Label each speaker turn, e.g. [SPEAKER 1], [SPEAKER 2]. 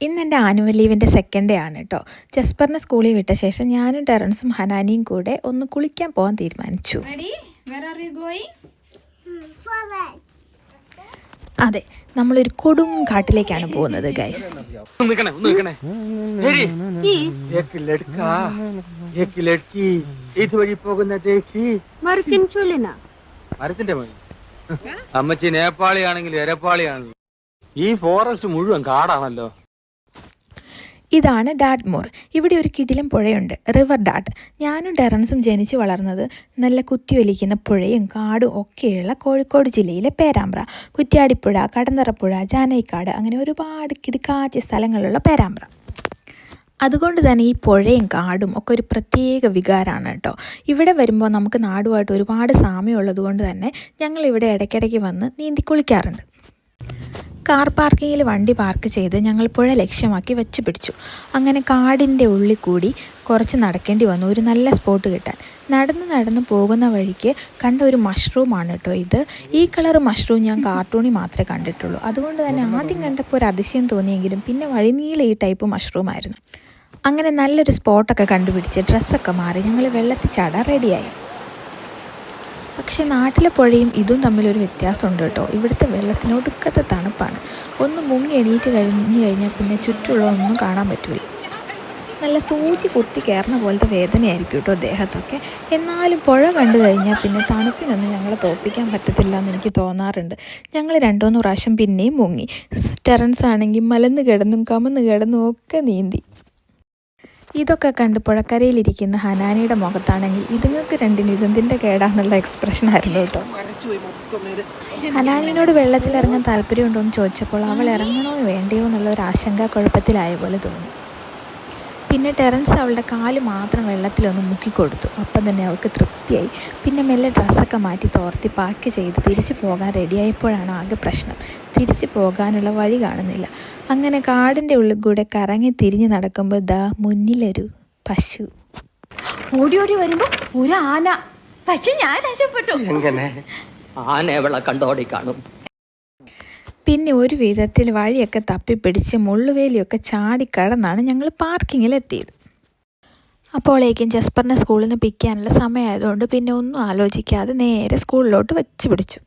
[SPEAKER 1] ഇന്ന് എന്റെ annual ലീവിന്റെ second day ആണ് കേട്ടോ ജസ്പറിനെ സ്കൂളിൽ വിട്ട ശേഷം ഞാനും ടെറൻസും ഹനാനിയും കൂടെ ഒന്ന് കുളിക്കാൻ പോകാൻ തീരുമാനിച്ചു? അതെ നമ്മളൊരു കൊടും കാട്ടിലേക്കാണ് പോകുന്നത് ഗൈസ്
[SPEAKER 2] മരത്തിന്റെ അമ്മച്ചി നേപ്പാളിയാണെങ്കിൽ എരപ്പാളിയാണല്ലോ ഈ ഫോറസ്റ്റ് മുഴുവൻ കാടാണല്ലോ.
[SPEAKER 1] ഇതാണ് ഡാഡ്മോർ ഇവിടെ ഒരു കിടിലം പുഴയുണ്ട്. River dad. ഞാനും ടെറൻസും ജനിച്ചു വളർന്നത് നല്ല കുത്തിയൊലിക്കുന്ന പുഴയും കാടും ഒക്കെയുള്ള കോഴിക്കോട് ജില്ലയിലെ പേരാമ്പ്ര. കുറ്റ്യാടിപ്പുഴ കടന്തറപ്പുഴ ജാനൈക്കാട് അങ്ങനെ ഒരുപാട് കിടുക്കാച്ച സ്ഥലങ്ങളുള്ള പേരാമ്പ്ര. അതുകൊണ്ട് തന്നെ ഈ പുഴയും കാടും ഒക്കെ ഒരു പ്രത്യേക വികാരമാണ് കേട്ടോ. ഇവിടെ വരുമ്പോൾ നമുക്ക് നാടുമായിട്ട് ഒരുപാട് സാമ്യമുള്ളത് കൊണ്ട് തന്നെ ഞങ്ങൾ ഇവിടെ ഇടയ്ക്കിടയ്ക്ക് വന്ന് നീന്തി കുളിക്കാറുണ്ട്. കാർ പാർക്കിങ്ങിൽ വണ്ടി പാർക്ക് ചെയ്ത് ഞങ്ങൾ പുഴ ലക്ഷ്യമാക്കി വെച്ച് പിടിച്ചു. അങ്ങനെ കാടിന്റെ ഉള്ളിൽ കൂടി കുറച്ച് നടക്കേണ്ടി വന്നു ഒരു നല്ല സ്പോട്ട് കിട്ടാൻ. നടന്ന് നടന്ന് പോകുന്ന വഴിക്ക് കണ്ട ഒരു മഷ്റൂമാണ് കേട്ടോ ഇത്. ഈ കളർ മഷ്റൂം ഞാൻ കാർട്ടൂണിൽ മാത്രമേ കണ്ടിട്ടുള്ളൂ. അതുകൊണ്ട് തന്നെ ആദ്യം കണ്ടപ്പോൾ ഒരു അതിശയം തോന്നിയെങ്കിലും പിന്നെ വഴിനീള ഈ ടൈപ്പ് മഷ്റൂം ആയിരുന്നു. അങ്ങനെ നല്ലൊരു സ്പോട്ടൊക്കെ കണ്ടുപിടിച്ച് ഡ്രസ്സൊക്കെ മാറി ഞങ്ങൾ വെള്ളത്തിൽ ചാടാൻ റെഡിയായി പക്ഷെ നാട്ടിലെ പുഴയും ഇതും തമ്മിലൊരു വ്യത്യാസമുണ്ട് കേട്ടോ. ഇവിടുത്തെ വെള്ളത്തിന് ഒടുക്കത്തെ തണുപ്പാണ്. ഒന്ന് മുങ്ങി എണീറ്റ് കഴിഞ്ഞു കഴിഞ്ഞാൽ പിന്നെ ചുറ്റുമുള്ളതൊന്നും കാണാൻ പറ്റില്ല നല്ല സൂചി കുത്തി കയറുന്ന പോലത്തെ വേദനയായിരിക്കും കേട്ടോ ദേഹത്തൊക്കെ. എന്നാലും പുഴ കണ്ടു കഴിഞ്ഞാൽ പിന്നെ തണുപ്പിനൊന്നും ഞങ്ങളെ തോപ്പിക്കാൻ പറ്റത്തില്ല എന്ന് എനിക്ക് തോന്നാറുണ്ട്. ഞങ്ങൾ രണ്ടുമൂന്ന് പ്രാവശ്യം പിന്നെയും മുങ്ങി. ടെറൻസ് ആണെങ്കിൽ മലന്ന് കിടന്നും കമന്ന് കിടന്നും ഒക്കെ നീന്തി. ഇതൊക്കെ കണ്ട് പുഴക്കരയിലിരിക്കുന്ന ഹനാനിയുടെ മുഖത്താണെങ്കിൽ ഇതുങ്ങൾക്ക് രണ്ടിനും ഇതെന്തിന്റെ കേടാന്നുള്ള എക്സ്പ്രഷൻ ആയിരുന്നു കേട്ടോ. ഹനാനിനോട് വെള്ളത്തിലിറങ്ങാൻ താല്പര്യമുണ്ടോ എന്ന് ചോദിച്ചപ്പോൾ അവൾ ഇറങ്ങണോ വേണ്ടയോ എന്നുള്ള ഒരു ആശങ്ക കുഴപ്പത്തിലായ പോലെ തോന്നി. പിന്നെ ടെറൻസ് അവളുടെ കാൽ മാത്രം വെള്ളത്തിലൊന്ന് മുക്കിക്കൊടുത്തു. അപ്പം തന്നെ അവൾക്ക് തൃപ്തിയായി. പിന്നെ മെല്ലെ ഡ്രസ്സൊക്കെ മാറ്റി തോർത്തി പാക്ക് ചെയ്ത് തിരിച്ചു പോകാൻ റെഡിയായപ്പോഴാണ് ആകെ പ്രശ്നം. തിരിച്ചു പോകാനുള്ള വഴി കാണുന്നില്ല. അങ്ങനെ കാടിന്റെ ഉള്ളിൽ കൂടെ കറങ്ങി തിരിഞ്ഞ് നടക്കുമ്പോൾ ദാ മുന്നിലൊരു പശു.
[SPEAKER 3] ഓടി ഓടി വരുമ്പോ ഒരു ആന. പക്ഷെ ഞാൻ രക്ഷപ്പെട്ടു.
[SPEAKER 2] എങ്ങനെ?
[SPEAKER 4] ആന എവളെ കണ്ടോടി കാണും.
[SPEAKER 1] പിന്നെ ഒരു വിധത്തിൽ വഴിയൊക്കെ തപ്പിപ്പിടിച്ച് മുള്ളുവേലിയൊക്കെ ചാടിക്കടന്നാണ് ഞങ്ങൾ പാർക്കിങ്ങിലെത്തിയത്. അപ്പോഴേക്കും ജസ്പറിനെ സ്കൂളിൽ നിന്ന് പിക്ക് ചെയ്യാനുള്ള സമയമായതുകൊണ്ട് പിന്നെ ഒന്നും ആലോചിക്കാതെ നേരെ സ്കൂളിലോട്ട് വെച്ച് പിടിച്ചു.